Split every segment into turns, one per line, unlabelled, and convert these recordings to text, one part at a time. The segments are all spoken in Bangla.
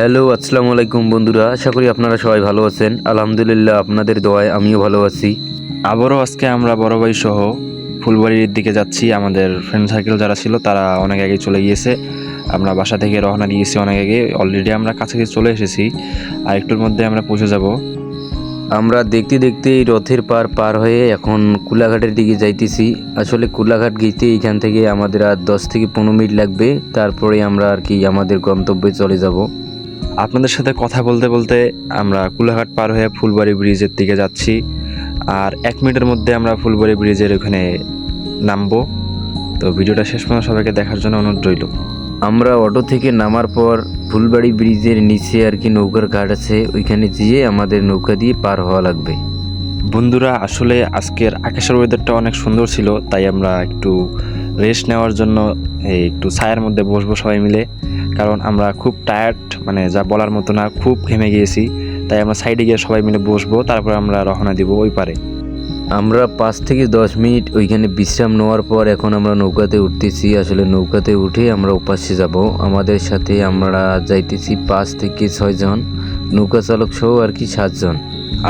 হ্যালো, আসসালামু আলাইকুম বন্ধুরা, আশা করি আপনারা সবাই ভালো আছেন। আলহামদুলিল্লাহ, আপনাদের দোয়ায় আমিও ভালো আছি।
আবারও আজকে আমরা বড় ভাই সহ ফুলবাড়ির দিকে যাচ্ছি। আমাদের ফ্রেন্ড সার্কেল যারা ছিল, তারা অনেক আগে চলে গিয়েছে। আমরা বাসা থেকে রওনা দিয়েছি অনেক আগে। অলরেডি আমরা কাছাকাছি চলে এসেছি। আর একটুর মধ্যে আমরা পৌঁছে যাব।
আমরা দেখতে দেখতে এই রথের পার পার হয়ে এখন কুলাঘাটের দিকে যাইতেছি। আসলে কুলাঘাট গেতে এখান থেকে আমাদের আর দশ থেকে পনেরো মিনিট লাগবে। তারপরে আমরা আর কি আমাদের গন্তব্যে চলে যাব।
আপনাদের সাথে কথা বলতে বলতে আমরা কুলাঘাট পার হয়ে ফুলবাড়ি ব্রিজের দিকে যাচ্ছি। আর এক মিনিটের মধ্যে আমরা ফুলবাড়ি ব্রিজের ওখানে নামবো। তো ভিডিওটা শেষ পর্যন্ত সবাইকে দেখার জন্য অনুরোধ রইল।
আমরা অটো থেকে নামার পর ফুলবাড়ি ব্রিজের নিচে আর কি নৌকার ঘাট আছে ওইখানে যেয়ে আমাদের নৌকা দিয়ে পার হওয়া লাগবে।
বন্ধুরা আসলে আজকের আকাশের ওয়েদারটা অনেক সুন্দর ছিল তাই আমরা একটু রেস্ট নেওয়ার জন্য এই একটু ছায়ার মধ্যে বসবো সবাই মিলে। কারণ আমরা খুব টায়ার্ড মানে যা বলার মতো না খুব ঘেমে গিয়েছি। তাই আমরা সাইডে গিয়ে সবাই মিলে বসবো তারপর আমরা রওনা দিব ওই পারে।
আমরা পাঁচ থেকে দশ মিনিট ওইখানে বিশ্রাম নেওয়ার পর এখন আমরা নৌকাতে উঠতেছি। আসলে নৌকাতে উঠে আমরা উপাসে যাব। আমাদের সাথে আমরা যাইতেছি পাঁচ থেকে ছয়জন নৌকা চালক সহ আর কি সাতজন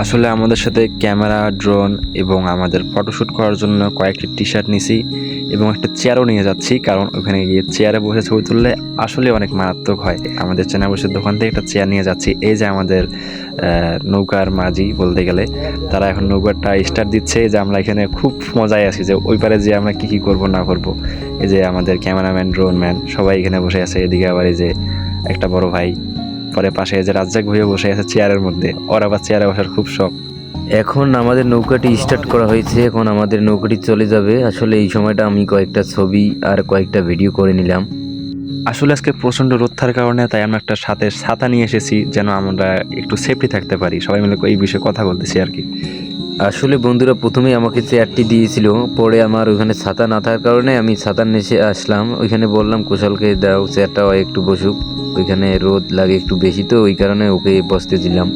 আসলে আমাদের সাথে ক্যামেরা ড্রোন এবং আমাদের ফটোশ্যুট করার জন্য কয়েকটি টি শার্ট নিছি। এবং একটা চেয়ারও নিয়ে যাচ্ছি, কারণ ওখানে গিয়ে চেয়ারে বসে ছবি তুললে আসলে অনেক মারাত্মক হয়। আমাদের চেনা বসের দোকান থেকে একটা চেয়ার নিয়ে যাচ্ছি, এই যে আমাদের নৌকার মাঝি বলতে গেলে, তারা এখন নৌকাটা স্টার্ট দিচ্ছে যে আমরা এখানে খুব মজায় আছি যে ওই পারে যে আমরা কি কি করব না করব। এই যে আমাদের ক্যামেরাম্যান ড্রোন ম্যান সবাই এখানে বসে আছে, এদিকে আবার এই যে একটা বড় ভাই, পরে পাশে যে রাজ্জাক হয়ে বসে আছে চেয়ারের মধ্যে। ওর আবার চেয়ারে বসার খুব শখ।
এখন আমাদের নৌকাটি স্টার্ট করা হয়েছে এখন আমাদের নৌকাটি চলে যাবে। আসলে এই সময়টা আমি কয়েকটা ছবি আর কয়েকটা ভিডিও করে নিলাম।
আসলে আজকে প্রচণ্ড রোদ থাকার কারণে তাই আমরা একটা সাথে ছাতা নিয়ে এসেছি যেন আমরা একটু সেফটি থাকতে পারি। সবাই মিলে এই বিষয়ে কথা বলতেছি আর কি।
আসলে বন্ধুরা প্রথমেই আমাকে চেয়ারটি দিয়েছিল। পরে আমার ওখানে ছাতা না থাকার কারণে আমি ছাতার নিচে আসলাম। ওইখানে বললাম কুশলকে দাও চেয়ারটা একটু বসুক। ওইখানে রোদ লাগে একটু বেশি তো ওই কারণে ওকে বসতে দিলাম।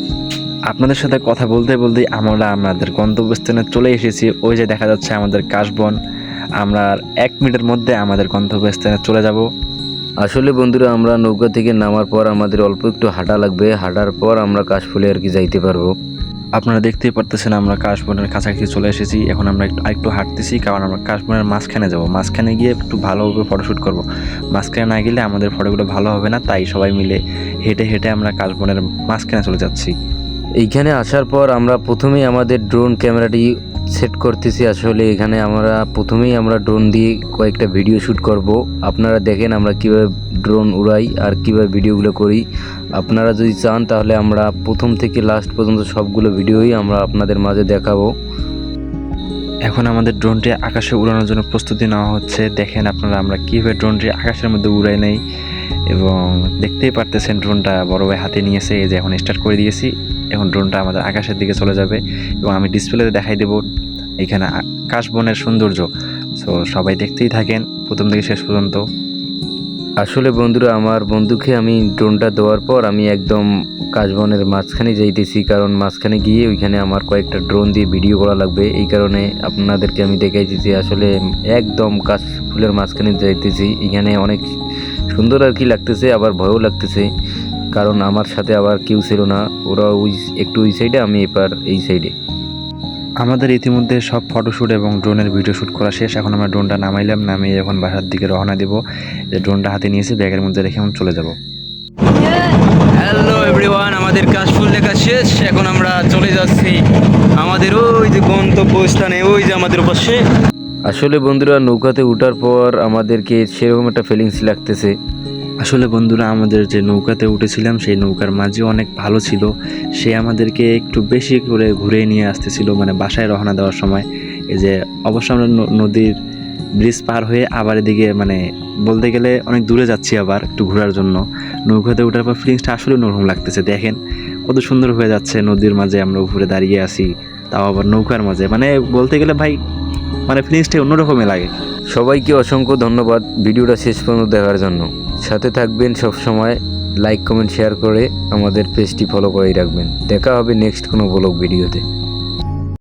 আপনাদের সাথে কথা বলতে বলতেই আমরা আমাদের গন্তব্যস্থানে চলে এসেছি। ওই যে দেখা যাচ্ছে আমাদের কাশবন। আমরা আর এক মিনিটের মধ্যে আমাদের গন্তব্যস্থানে চলে যাব।
আসলে বন্ধুরা আমরা নৌকা থেকে নামার পর আমাদের অল্প একটু হাঁটা লাগবে। হাঁটার পর আমরা কাশফুলে আর কি যাইতে পারব।
আপনারা দেখতেই পারতেছেন আমরা কাশবনের কাছাকাছি চলে এসেছি। এখন আমরা একটু আরেকটু হাঁটতেছি কারণ আমরা কাশবনের মাঝখানে যাব। মাঝখানে গিয়ে একটু ভালোভাবে ফটোশ্যুট করব। মাঝখানে না গেলে আমাদের ফটোগুলো ভালো হবে না তাই সবাই মিলে হেঁটে হেঁটে আমরা কাশবনের মাঝখানে চলে যাচ্ছি।
এইখানে আসার পর আমরা প্রথমেই আমাদের ড্রোন ক্যামেরাটি সেট করতেছি। আসলে এখানে আমরা প্রথমেই আমরা ড্রোন দিয়ে কয়েকটা ভিডিও শ্যুট করব। আপনারা দেখেন আমরা কীভাবে ড্রোন উড়াই আর কীভাবে ভিডিওগুলো করি। আপনারা যদি চান তাহলে আমরা প্রথম থেকে লাস্ট পর্যন্ত সবগুলো ভিডিওই আমরা আপনাদের মাঝে দেখাবো।
এখন আমাদের ড্রোনটি আকাশে উড়ানোর জন্য প্রস্তুতি নেওয়া হচ্ছে। দেখেন আপনারা, আমরা কীভাবে ড্রোনটি আকাশের মধ্যে উড়াই নেই। এবং দেখতেই পারতেছেন ড্রোনটা বড় ভাই হাতে নিয়েছে, এই যে এখন স্টার্ট করে দিয়েছি। এখন ড্রোনটা আমাদের আকাশের দিকে চলে যাবে এবং আমি ডিসপ্লেতে দেখাই দেবো এখানে আকাশবনের সৌন্দর্য। সো সবাই দেখতেই থাকেন, প্রথম থেকে শেষ পর্যন্ত।
আসলে বন্ধুরা, আমার বন্ধুকে আমি ড্রোনটা দেওয়ার পর আমি একদম কাশবনের মাঝখানে যাইতেছি, কারণ মাঝখানে গিয়ে ওইখানে আমার কয়েকটা ড্রোন দিয়ে ভিডিও করা লাগবে। এই কারণে আপনাদেরকে আমি দেখাইতেছি, আসলে একদম কাশ ফুলের মাঝখানে যাইতেছি। এখানে অনেক সুন্দর আর কি লাগতেছে আবার ভয়ও লাগতেছে। কারণ আমার সাথে আবার কেউ ছিল না ওরা ওই একটু ওই সাইডে আমি এবার এই সাইডে
আমাদের ইতিমধ্যে সব ফটোশ্যুট এবং ড্রোনের ভিডিও শ্যুট করা শেষ। এখন আমরা ড্রোনটা নামাইলাম নামিয়ে এখন বাসার দিকে রওনা দেবো। যে ড্রোনটা হাতে নিয়েছি ব্যাগের মধ্যে রেখে এখন চলে যাব।
হ্যালো এভরিওয়ান আমাদের কাজ ফুল লেখা শেষ। এখন আমরা চলে যাচ্ছি আমাদের ওই যে গন্তব্য স্থানে ওই যে আমাদের পাশে।
আসলে বন্ধুরা, নৌকাতে উঠার পর আমাদেরকে সেরকম একটা ফিলিংস লাগতেছে।
আসলে বন্ধুরা, আমাদের যে নৌকাতে উঠেছিলাম, সেই নৌকার মাঝে অনেক ভালো ছিল। সে আমাদেরকে একটু বেশি করে ঘুরে নিয়ে আসতেছিল মানে বাসায় রওনা দেওয়ার সময়। এই যে, অবশ্য আমরা নদীর ব্রিজ পার হয়ে আবার এদিকে মানে বলতে গেলে অনেক দূরে যাচ্ছি আবার একটু ঘোরার জন্য। নৌকাতে ওঠার পর ফিলিংসটা আসলে নরম লাগতেছে। দেখেন কত সুন্দর হয়ে যাচ্ছে নদীর মাঝে আমরা উপরে দাঁড়িয়ে আছি, তাও আবার নৌকার মাঝে। মানে বলতে গেলে ভাই মানে ফিলিংসটাই অন্যরকমই লাগে।
সবাইকে অসংখ্য ধন্যবাদ ভিডিওটা শেষ পর্যন্ত দেখার জন্য। সাথে থাকবেন সব সময় লাইক কমেন্ট শেয়ার করে আমাদের পেজটি ফলো করেই রাখবেন। দেখা হবে নেক্সট কোনো ব্লগ ভিডিওতে